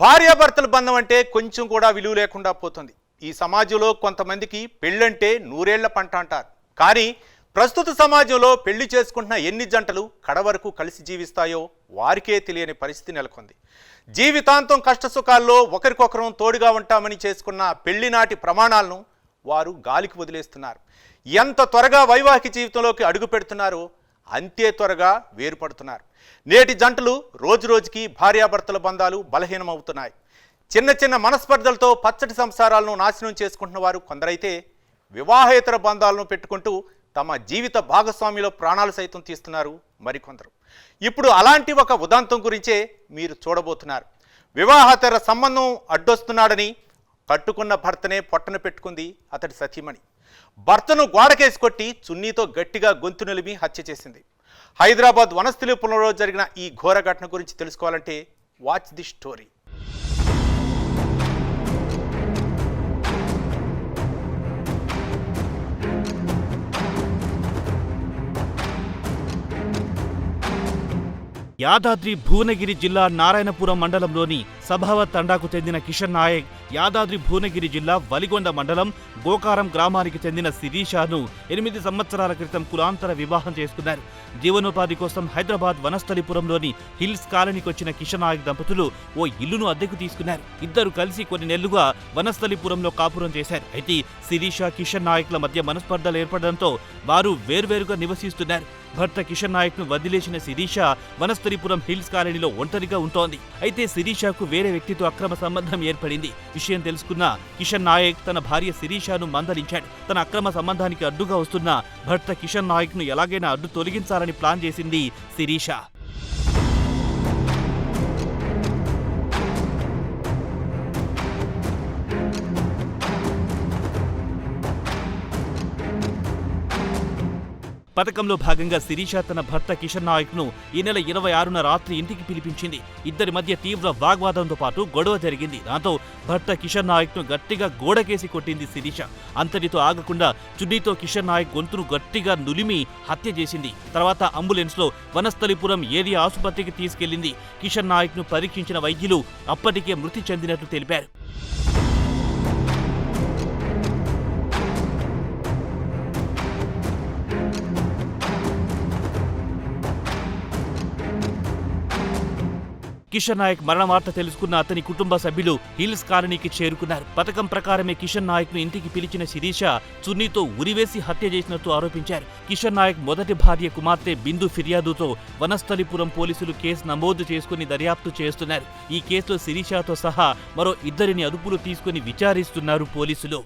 భార్యాభర్తల బంధం అంటే కొంచెం కూడా విలువ లేకుండా పోతుంది. ఈ సమాజంలో కొంతమందికి పెళ్ళంటే నూరేళ్ళ పంట అంటారు. కానీ ప్రస్తుత సమాజంలో పెళ్ళి చేసుకుంటున్న ఎన్ని జంటలు కడవరకు కలిసి జీవిస్తాయో వారికే తెలియని పరిస్థితి నెలకొంది. జీవితాంతం కష్టసుఖాల్లో ఒకరికొకరం తోడుగా ఉంటామని చేసుకున్న పెళ్ళినాటి ప్రమాణాలను వారు గాలికి వదిలేస్తున్నారు. ఎంత త్వరగా వైవాహిక జీవితంలోకి అడుగు పెడుతున్నారో అంతే త్వరగా వేరుపడుతున్నారు. నేటి జంటలు రోజు రోజుకి భార్యాభర్తల బంధాలు బలహీనమవుతున్నాయి. చిన్న చిన్న మనస్పర్ధలతో పచ్చటి సంసారాలను నాశనం చేసుకుంటున్న వారు కొందరైతే వివాహేతర బంధాలను పెట్టుకుంటూ తమ జీవిత భాగస్వామిలో ప్రాణాలు సైతం తీస్తున్నారు మరికొందరు. ఇప్పుడు అలాంటి ఒక ఉదాంతం గురించే మీరు చూడబోతున్నారు. వివాహేతర సంబంధం అడ్డొస్తున్నాడని కట్టుకున్న భర్తనే పొట్టన పెట్టుకుంది అతడి సతీమణి. భర్తను గోడకేసి కొట్టి చున్నీతో గట్టిగా గొంతు నిలిమి హత్య చేసింది. హైదరాబాద్ వనస్థలిపురంలో జరిగిన ఈ ఘోర ఘటన గురించి తెలుసుకోవాలంటే watch the story. Yadadri Bhuvanagiri జిల్లా నారాయణపురం మండలంలోని సభావత్ తండాకు చెందిన కిషన్ నాయక్ యాదాద్రి భువనగిరి జిల్లా వలిగొండ మండలం గోకారం గ్రామానికి చెందిన శిరీషాను ఎనిమిది సంవత్సరాల క్రితం కులాంతర వివాహం చేసుకున్నారు. జీవనోపాధి కోసం హైదరాబాద్ వనస్థలిపురంలోని హిల్స్ కాలనీకి వచ్చిన కిషన్ నాయక్ దంపతులు ఓ ఇల్లును అద్దెకు తీసుకున్నారు. ఇద్దరు కలిసి కొన్ని నెలలుగా వనస్థలిపురంలో కాపురం చేశారు. అయితే శిరీష కిషన్ నాయక్ల మధ్య మనస్పర్ధలు ఏర్పడడంతో వారు వేర్వేరుగా నివసిస్తున్నారు. భర్త కిషన్ నాయక్ను వదిలేసిన వదిలేసిన శిరీష కస్తూరిపురం హిల్స్ కాలనీలో ఒంటరిగా ఉంటోంది. అయితే శిరీషాకు వేరే వ్యక్తితో అక్రమ సంబంధం ఏర్పడింది. విషయం తెలుసుకున్న కిషన్ నాయక్ తన భార్య శిరీషాను మందలించాడు. తన అక్రమ సంబంధానికి అడ్డుగా వస్తున్న భర్త కిషన్ నాయక్ను ఎలాగైనా అడ్డు తొలగించాలని ప్లాన్ చేసింది శిరీష. పథకంలో భాగంగా శిరీష తన భర్త కిషన్ నాయక్ను ఈ నెల ఇరవై ఆరున రాత్రి ఇంటికి పిలిపించింది. ఇద్దరి మధ్య తీవ్ర వాగ్వాదంతో పాటు గొడవ జరిగింది. దాంతో భర్త కిషన్ నాయక్ను గట్టిగా గోడకేసి కొట్టింది శిరీష. అంతటితో ఆగకుండా చుడ్డీతో కిషన్ నాయక్ గొంతును గట్టిగా నులిమి హత్య చేసింది. తర్వాత అంబులెన్స్లో వనస్థలిపురం ఏరియా ఆసుపత్రికి తీసుకెళ్ళింది కిషన్ నాయక్ను పరీక్షించిన వైద్యులు అప్పటికే మృతి చెందినట్లు తెలిపారు. కిషన్ నాయక్ మరణ వార్త తెలుసుకున్న అతని కుటుంబ సభ్యులు హిల్స్ కాలనీకి చేరుకున్నారు. పథకం ప్రకారమే కిషన్ నాయక్ను ఇంటికి పిలిచిన శిరీష చున్నీతో ఉరివేసి హత్య చేసినట్టు ఆరోపించారు. కిషన్ నాయక్ మొదటి భార్య కుమార్తె బిందు ఫిర్యాదుతో వనస్థలిపురం పోలీసులు కేసు నమోదు చేసుకుని దర్యాప్తు చేస్తున్నారు. ఈ కేసులో శిరీషతో సహా మరో ఇద్దరిని అదుపులో తీసుకుని విచారిస్తున్నారు పోలీసులు.